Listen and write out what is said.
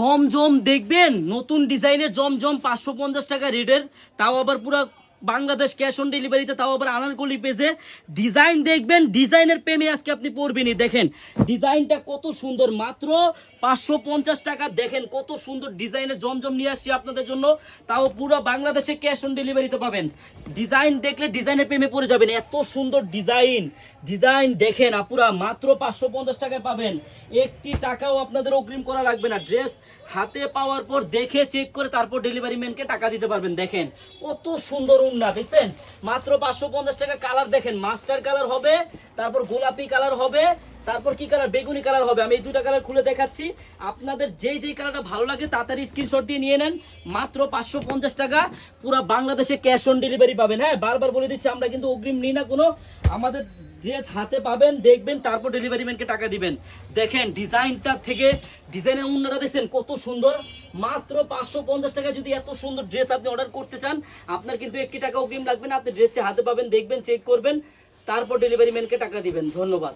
জমজম দেখবেন? নতুন ডিজাইনের জমজম পাঁচশো পঞ্চাশ টাকা রেটের তাও আবার পুরো বাংলাদেশ ক্যাশ অন ডেলিভারিতে তাও আবার আনারকলি পেজে ডিজাইন দেখবেন ডিজাইনের প্রেমে আজকে আপনি পড়বেনই। দেখেন ডিজাইনটা কত সুন্দর। মাত্র পাঁচশো পঞ্চাশ টাকা। দেখেন, কত সুন্দর ডিজাইনের জমজম নিয়ে আসছি আপনাদের জন্য। তাও পুরো বাংলাদেশে ক্যাশ অন ডেলিভারিতে পাবেন। ডিজাইন দেখলে ডিজাইনের প্রেমে পড়ে যাবেন। এত সুন্দর ডিজাইন ডিজাইন দেখেন আপুরা, মাত্র পাঁচশো পঞ্চাশ টাকায় পাবেন। একটি টাকাও আপনাদের অগ্রিম করা লাগবে না। ড্রেস হাতে পাওয়ার পর দেখে চেক করে তারপর ডেলিভারি ম্যানকে টাকা দিতে পারবেন। দেখেন, কত সুন্দর উন্না দেখছেন? মাত্র পাঁচশো পঞ্চাশ টাকা কালার দেখেন। মাস্টার কালার হবে, তারপর গোলাপি কালার হবে তারপর কি কালার বেগুনি কালার হবে। আমি এই দুটা কালার খুলে দেখাচ্ছি। আপনাদের যেই যেই কালারটা ভালো লাগে, তাড়াতাড়ি স্ক্রিনশট দিয়ে নিয়ে নেন। মাত্র পাঁচশো পঞ্চাশ টাকা। পুরো বাংলাদেশে ক্যাশ অন ডেলিভারি পাবেন। হ্যাঁ বারবার বলে দিচ্ছি, আমরা কিন্তু অগ্রিম নিই না কোনো। আমাদের ড্রেস হাতে পাবেন, দেখবেন, তারপর ডেলিভারি ম্যানকে টাকা দিবেন। দেখেন, ডিজাইনটা থেকে ডিজাইনের উন্নটা দেখছেন, কত সুন্দর। মাত্র পাঁচশো পঞ্চাশ টাকা যদি এত সুন্দর ড্রেস আপনি অর্ডার করতে চান, আপনার কিন্তু একটি টাকা অগ্রিম লাগবে না। আপনি ড্রেসটা হাতে পাবেন, দেখবেন চেক করবেন। তারপর ডেলিভারি ম্যানকে টাকা দিবেন। ধন্যবাদ।